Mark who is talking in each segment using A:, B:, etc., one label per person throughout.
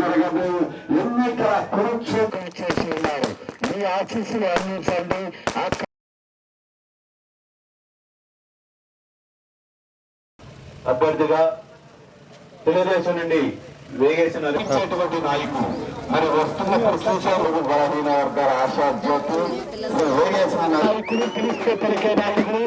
A: జరగదు. ఎన్నికల కురుక్షేత్రం చేసి ఉన్నారు మీ ఆశీస్సులు అందించండి.
B: అభ్యర్థిగా తెలుగుదేశం నుండి వేగేసిన
A: నాయకుడు. మరి వస్తున్నప్పుడు చూసేందుకు బలహీన వర్గాల ఆశా జ్యోతి. శ్రీ వేగేశ్వర నాయకుడు. పిలిస్తే పలికే నాయకుడు.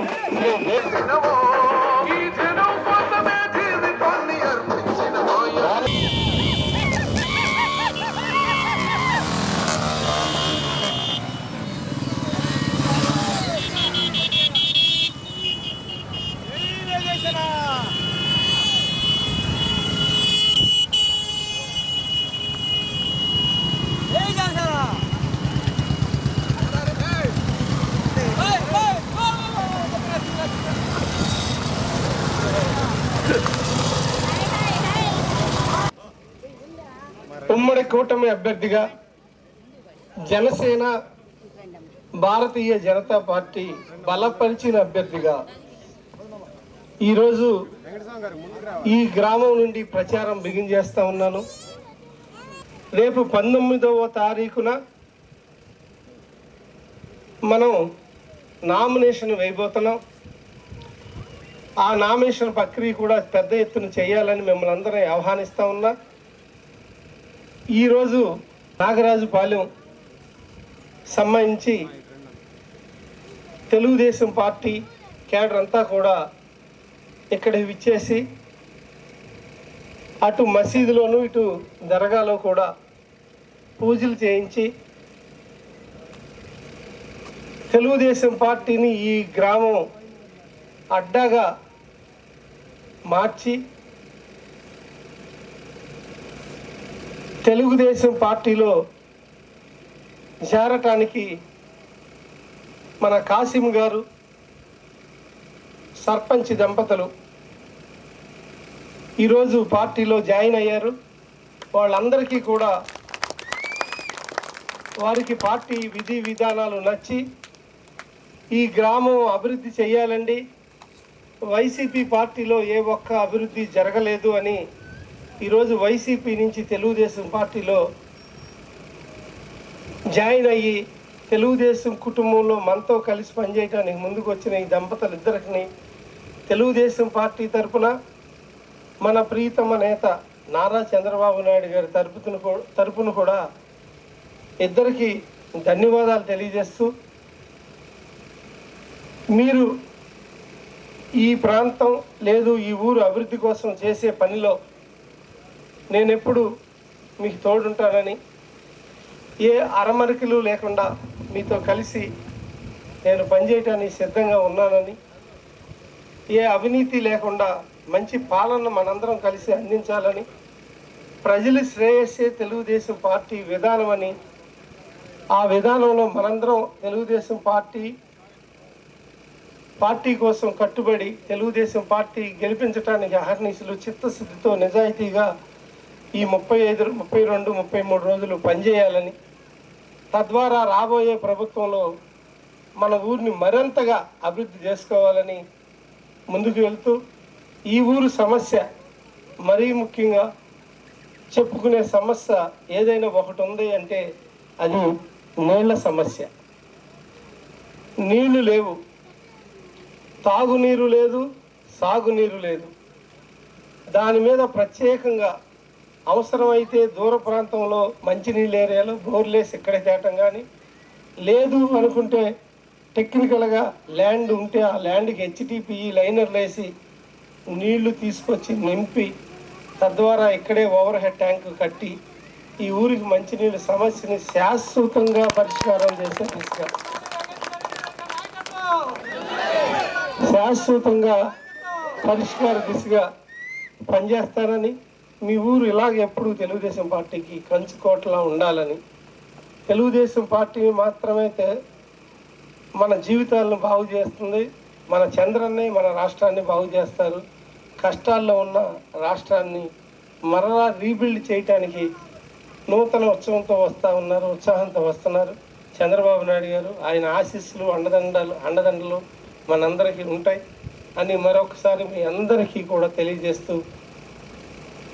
C: ఉమ్మడి కూటమి అభ్యర్థిగా జనసేన భారతీయ జనతా పార్టీ బలపరిచిన అభ్యర్థిగా ఈరోజు ఈ గ్రామం నుండి ప్రచారం బిగించేస్తా ఉన్నాను. రేపు పంతొమ్మిదవ తారీఖున మనం నామినేషన్ వేయబోతున్నాం. ఆ నామినేషన్ ప్రక్రియ కూడా పెద్ద ఎత్తున చేయాలని మిమ్మల్ని అందరం ఆహ్వానిస్తా ఉన్నా. ఈరోజు నాగరాజుపాలెం సంబంధించి తెలుగుదేశం పార్టీ కేడర్ అంతా కూడా ఇక్కడ విచ్చేసి అటు మసీదులోను ఇటు దర్గాలో కూడా పూజలు చేయించి తెలుగుదేశం పార్టీని ఈ గ్రామం అడ్డాగా మార్చి తెలుగుదేశం పార్టీలో చేరటానికి మన కాసిం గారు సర్పంచ్ దంపతులు ఈరోజు పార్టీలో జాయిన్ అయ్యారు. వాళ్ళందరికీ కూడా వారికి పార్టీ విధి విధానాలు నచ్చి ఈ గ్రామం అభివృద్ధి చేయాలండి. వైసీపీ పార్టీలో ఏ ఒక్క అభివృద్ధి జరగలేదు అని ఈరోజు వైసీపీ నుంచి తెలుగుదేశం పార్టీలో జాయిన్ అయ్యి తెలుగుదేశం కుటుంబంలో మనతో కలిసి పనిచేయడానికి ముందుకు వచ్చిన ఈ దంపతులు ఇద్దరికి తెలుగుదేశం పార్టీ తరపున మన ప్రీతమ నేత నారా చంద్రబాబు నాయుడు గారి తరపున తరపున కూడా ఇద్దరికి ధన్యవాదాలు తెలియజేస్తూ మీరు ఈ ప్రాంతం లేదు ఈ ఊరు అభివృద్ధి కోసం చేసే పనిలో నేను ఎప్పుడు మీకు తోడుంటానని ఏ అరమరికలు లేకుండా మీతో కలిసి నేను పనిచేయటానికి సిద్ధంగా ఉన్నానని ఏ అవినీతి లేకుండా మంచి పాలన మనందరం కలిసి అందించాలని ప్రజల శ్రేయస్సే తెలుగుదేశం పార్టీ విధానమని ఆ విధానంలో మనందరం తెలుగుదేశం పార్టీ పార్టీ కోసం కట్టుబడి తెలుగుదేశం పార్టీ గెలిపించడానికి అహర్నిశలు చిత్తశుద్ధితో నిజాయితీగా ఈ ముప్పై ఐదు ముప్పై రెండు ముప్పై మూడు రోజులు పనిచేయాలని తద్వారా రాబోయే ప్రభుత్వంలో మన ఊరిని మరింతగా అభివృద్ధి చేసుకోవాలని ముందుకు వెళ్తూ ఈ ఊరు సమస్య మరీ ముఖ్యంగా చెప్పుకునే సమస్య ఏదైనా ఒకటి ఉంది అంటే అది నీళ్ళ సమస్య. నీళ్ళు లేవు. తాగునీరు లేదు సాగునీరు లేదు. దాని మీద ప్రత్యేకంగా అవసరమైతే దూర ప్రాంతంలో మంచినీళ్ళ ఏరియాలో బోర్లేసి ఇక్కడే తేటం కానీ లేదు అనుకుంటే టెక్నికల్గా ల్యాండ్ ఉంటే ఆ ల్యాండ్కి హెచ్టిపిఈ లైనర్లు వేసి నీళ్ళు తీసుకొచ్చి నింపి తద్వారా ఇక్కడే ఓవర్ హెడ్ ట్యాంక్ కట్టి ఈ ఊరికి మంచినీళ్ళ సమస్యని శాశ్వతంగా పరిష్కారం చేసే దిశగా. శాశ్వతంగా పరిష్కార దిశగా పనిచేస్తారని మీ ఊరు ఇలాగ ఎప్పుడు తెలుగుదేశం పార్టీకి కంచుకోటలా ఉండాలని. తెలుగుదేశం పార్టీ మాత్రమైతే మన జీవితాలను బాగు చేస్తుంది. మన చంద్రన్ని మన రాష్ట్రాన్ని బాగు చేస్తారు. కష్టాల్లో ఉన్న రాష్ట్రాన్ని మరలా రీబిల్డ్ చేయటానికి నూతన ఉత్సవంతో వస్తూ ఉన్నారు ఉత్సాహంతో వస్తున్నారు. చంద్రబాబు నాయుడు గారు ఆయన ఆశీస్సులు అండదండలు అండదండలు మనందరికీ ఉంటాయి అని మరొకసారి మీ అందరికీ కూడా తెలియజేస్తూ